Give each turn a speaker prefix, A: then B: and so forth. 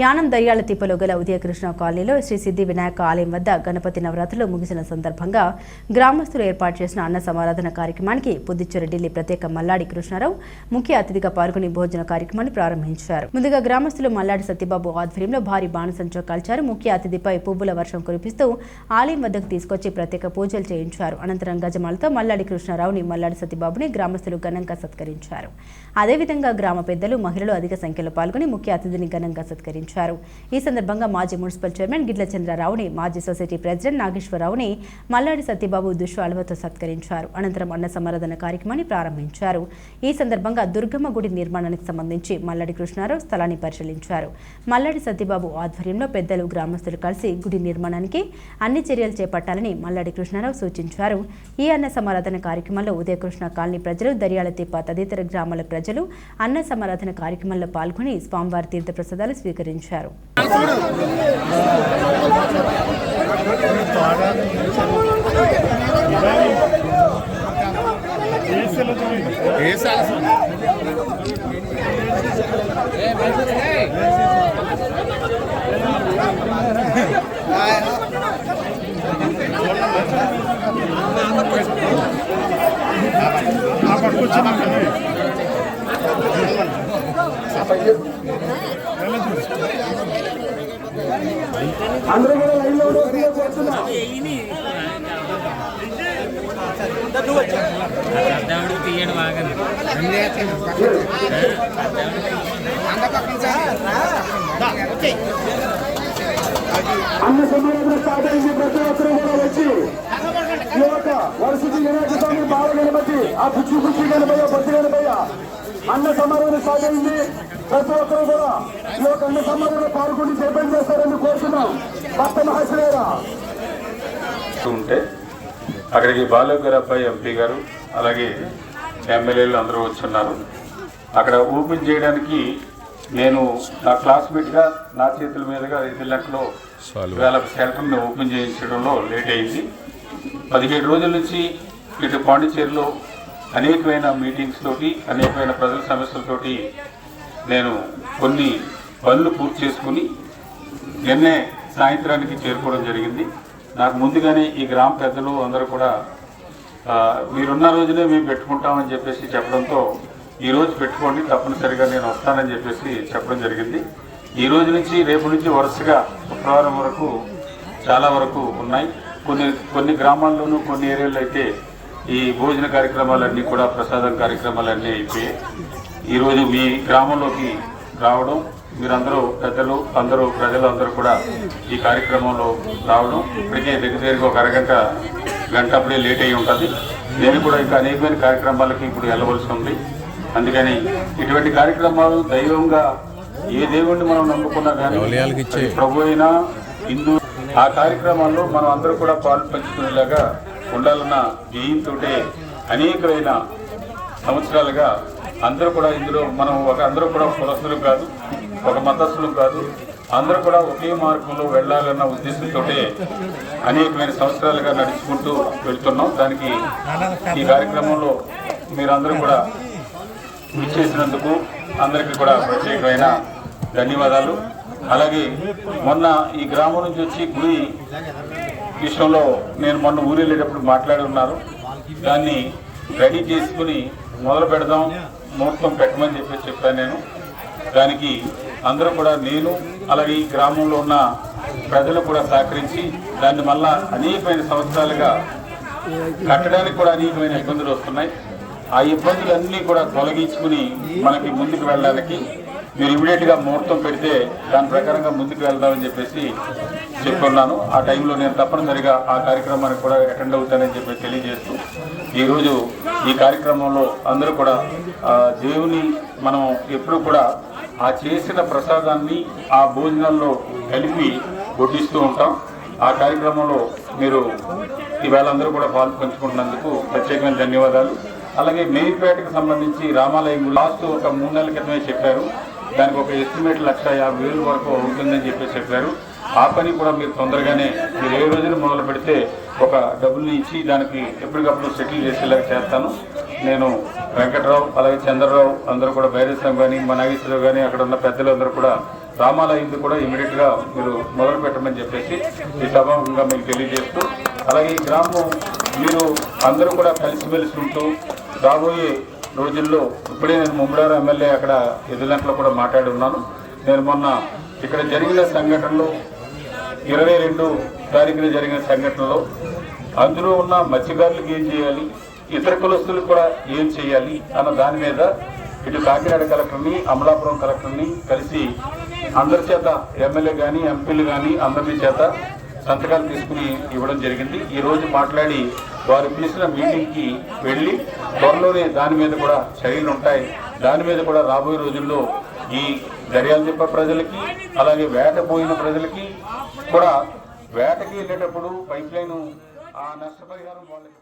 A: యానం దర్యాల తిప్పలో గల ఉదయకృష్ణ కాలనీలో శ్రీ సిద్ధి వినాయక ఆలయం వద్ద గణపతి నవరాత్రులు ముగిసిన సందర్భంగా గ్రామస్తులు ఏర్పాటు చేసిన అన్న సమారాధన కార్యక్రమానికి పుదుచ్చేరి ఢిల్లీ ప్రత్యేక మల్లాడి కృష్ణారావు ముఖ్య అతిథిగా పాల్గొని భోజన కార్యక్రమాన్ని ప్రారంభించారు. ముందుగా గ్రామస్తులు మల్లాడి సత్యబాబు ఆధ్వర్యంలో భారీ బాణసంచో కాల్చారు. ముఖ్య అతిథిపై పువ్వుల వర్షం కురిపిస్తూ ఆలయం వద్దకు తీసుకొచ్చి ప్రత్యేక పూజలు చేయించారు. అనంతరం గజమాలతో మల్లాడి కృష్ణారావుని మల్లాడి సత్యబాబుని గ్రామస్తులు ఘనంగా సత్కరించారు. అదేవిధంగా గ్రామ పెద్దలు మహిళలు అధిక సంఖ్యలో పాల్గొని ముఖ్య అతిథిని ఘనంగా సత్కరించారు. ఈ సందర్భంగా మాజీ మున్సిపల్ చైర్మన్ గిడ్ల చంద్రరావుని మాజీ సొసైటీ ప్రెసిడెంట్ నాగేశ్వరరావుని మల్లాడి సత్యబాబు దుష్వాలువతో సత్కరించారు. అనంతరం అన్న సమారాధన కార్యక్రమాన్ని ప్రారంభించారు. ఈ సందర్భంగా దుర్గమ్మ గుడి నిర్మాణానికి సంబంధించి మల్లాడి కృష్ణారావు స్థలాన్ని పరిశీలించారు. మల్లాడి సత్యబాబు ఆధ్వర్యంలో పెద్దలు గ్రామస్తులు కలిసి గుడి నిర్మాణానికి అన్ని చర్యలు చేపట్టాలని మల్లాడి కృష్ణారావు సూచించారు. ఈ అన్న సమారాధన కార్యక్రమంలో ఉదయకృష్ణ కాలనీ ప్రజలు దర్యాల తిప్ప తదితర గ్రామాల ప్రజలు అన్న సమారాధన కార్యక్రమంలో పాల్గొని స్వామివారి తీర్థ ప్రసాదాలు స్వీకరించారు.
B: వెల్లడించారు ఆ పట్టుకొచ్చిన అందరూ కూడా లైన్లో కోరుతున్నా
C: దేవుడు తీయడు బాగా
B: అన్న సమారాధన స్టార్ట్ అయింది ప్రతి ఒక్కరూ కూడా వచ్చి ఈ యొక్క వరుసకి వినాయక స్వామి బాల గణపతి ఆ బుచ్చి బుచ్చి గణపయ్య బొత్తి గణపయ్య అన్న సమారాధన స్టార్ట్ అయింది ప్రతి ఒక్కరూ కూడా ఈ యొక్క అన్న సమారాధన పాల్గొని జపం చేస్తారని కోరుతున్నాం. భక్త మహాశివేరా
D: ఉంటే అక్కడికి బాలక్ గారు అబ్బాయి ఎంపీ గారు అలాగే ఎమ్మెల్యేలు అందరూ వచ్చున్నారు. అక్కడ ఓపెన్ చేయడానికి నేను నా క్లాస్మేట్గా నా చేతుల మీదుగా ఐదు లెక్కలో వేల సెంటర్ని ఓపెన్ చేయించడంలో లేట్ అయింది. పదిహేడు రోజుల నుంచి ఇటు పాండిచేరిలో అనేకమైన మీటింగ్స్ తోటి అనేకమైన ప్రజల సమస్యలతోటి నేను కొన్ని పనులు పూర్తి చేసుకుని నిన్నే సాయంత్రానికి చేరుకోవడం జరిగింది. నాకు ముందుగానే ఈ గ్రామ పెద్దలు అందరూ కూడా మీరున్న రోజునే మేము పెట్టుకుంటామని చెప్పేసి చెప్పడంతో ఈ రోజు పెట్టుకోండి తప్పనిసరిగా నేను వస్తానని చెప్పేసి చెప్పడం జరిగింది. ఈ రోజు నుంచి రేపు నుంచి వరుసగా శుక్రవారం వరకు చాలా వరకు ఉన్నాయి. కొన్ని కొన్ని గ్రామాల్లోనూ కొన్ని ఏరియాల్లో అయితే ఈ భోజన కార్యక్రమాలన్నీ కూడా ప్రసాదం కార్యక్రమాలన్నీ అయిపోయాయి. ఈరోజు మీ గ్రామంలోకి రావడం మీరందరూ పెద్దలు అందరూ ప్రజలు అందరూ కూడా ఈ కార్యక్రమంలో రావడం. ఇప్పటికే దగ్గర దగ్గరగా ఒక అరగంట గంట అప్పుడే లేట్ అయి ఉంటుంది. నేను కూడా ఇంకా అనేకమైన కార్యక్రమాలకి ఇప్పుడు వెళ్ళవలసి ఉంది. అందుకని ఇటువంటి కార్యక్రమాలు దైవంగా ఏ దేవుణ్ణి మనం నమ్ముకున్నా కానీ ప్రభు అయినా హిందూ ఆ కార్యక్రమాల్లో మనం అందరూ కూడా పాలు పంచుకునేలాగా ఉండాలన్న ధ్యేయంతోటే అనేకమైన సంవత్సరాలుగా అందరూ కూడా ఇందులో మనం ఒక అందరూ కూడా కులస్తులు కాదు ఒక మతస్థులు కాదు అందరూ కూడా ఒకే మార్గంలో వెళ్ళాలన్న ఉద్దేశంతో అనేకమైన సంవత్సరాలుగా నడుచుకుంటూ వెళ్తున్నాం. దానికి ఈ కార్యక్రమంలో మీరందరూ కూడా ఇచ్చేసినందుకు అందరికీ కూడా ప్రత్యేకమైన ధన్యవాదాలు. అలాగే మొన్న ఈ గ్రామం నుంచి వచ్చి గుడి విషయంలో నేను మొన్న ఊరు వెళ్ళేటప్పుడు మాట్లాడి ఉన్నారు. దాన్ని రెడీ చేసుకుని మొదలు పెడదాం. ముహూర్తం పెట్టమని చెప్పి చెప్పాను నేను. దానికి అందరూ కూడా నేను అలాగే ఈ గ్రామంలో ఉన్న ప్రజలు కూడా సహకరించి దాన్ని మళ్ళా అనేకమైన సంవత్సరాలుగా కట్టడానికి కూడా అనేకమైన ఇబ్బందులు వస్తున్నాయి. ఆ ఇబ్బందులన్నీ కూడా తొలగించుకుని మనకి ముందుకు వెళ్ళడానికి మీరు ఇమీడియట్గా ముహూర్తం పెడితే దాని ప్రకారంగా ముందుకు వెళ్దామని చెప్పేసి చెప్పుకున్నాను ఆ టైంలో నేను తప్పనిసరిగా ఆ కార్యక్రమానికి కూడా అటెండ్ అవుతానని చెప్పి తెలియజేస్తూ ఈరోజు ఈ కార్యక్రమంలో అందరూ కూడా దేవుని మనం ఎప్పుడు కూడా ఆ చేసిన ప్రసాదాన్ని ఆ భోజనాల్లో కలిపి వడ్డిస్తూ ఉంటాం. ఆ కార్యక్రమంలో మీరు ఈవేళ అందరూ కూడా పాలు పంచుకుంటున్నందుకు ప్రత్యేకమైన ధన్యవాదాలు. అలాగే మేయిపేటకు సంబంధించి రామాలయం లాస్ట్ ఒక మూడు నెలల క్రితమే చెప్పారు. దానికి ఒక ఎస్టిమేట్ లక్ష యాభై వేలు వరకు అవుతుందని చెప్పి చెప్పారు. ఆ పని కూడా మీరు తొందరగానే మీరు ఏ రోజున మొదలు పెడితే ఒక డబ్బుల్ని ఇచ్చి దానికి ఎప్పటికప్పుడు సెటిల్ చేసేలాగా చేస్తాను. నేను వెంకట్రావు అలాగే చంద్రరావు అందరూ కూడా బైరస్వామి కానీ మా నాగేశ్వరరావు కానీ అక్కడ ఉన్న పెద్దలందరూ కూడా రామాలయంది కూడా ఇమీడియట్గా మీరు మొదలు పెట్టమని చెప్పేసి ఈ సభాముఖంగా మీకు తెలియజేస్తూ అలాగే ఈ గ్రామం మీరు అందరూ కూడా కలిసిమెలిసి ఉంటూ రాబోయే రోజుల్లో ఇప్పుడే నేను ముమ్మడారు ఎమ్మెల్యే అక్కడ ఎదులంట్లో కూడా మాట్లాడి ఉన్నాను. నేను మొన్న ఇక్కడ జరిగిన సంఘటనలో ఇరవై రెండు తారీఖున జరిగిన సంఘటనలో అందులో ఉన్న మత్స్యకారులకు ఏం చేయాలి ఇతర కులస్తులకు కూడా ఏం చేయాలి అన్న దాని మీద ఇటు కాకినాడ కలెక్టర్ని అమలాపురం కలెక్టర్ని కలిసి అందరి చేత ఎమ్మెల్యే కానీ ఎంపీలు కానీ అందరి చేత సంతకాలు తీసుకుని ఇవ్వడం జరిగింది. ఈరోజు మాట్లాడి వారు తీసిన మీటింగ్కి వెళ్ళి త్వరలోనే దాని మీద కూడా చర్యలు ఉంటాయి. దాని మీద కూడా రాబోయే రోజుల్లో ఈ దర్యాల తిప్ప ప్రజలకి అలాగే వేట పోయిన ప్రజలకి కూడా వేటకి వెళ్ళేటప్పుడు పైప్ లైన్ ఆ నష్టపరిహారం వాళ్ళకి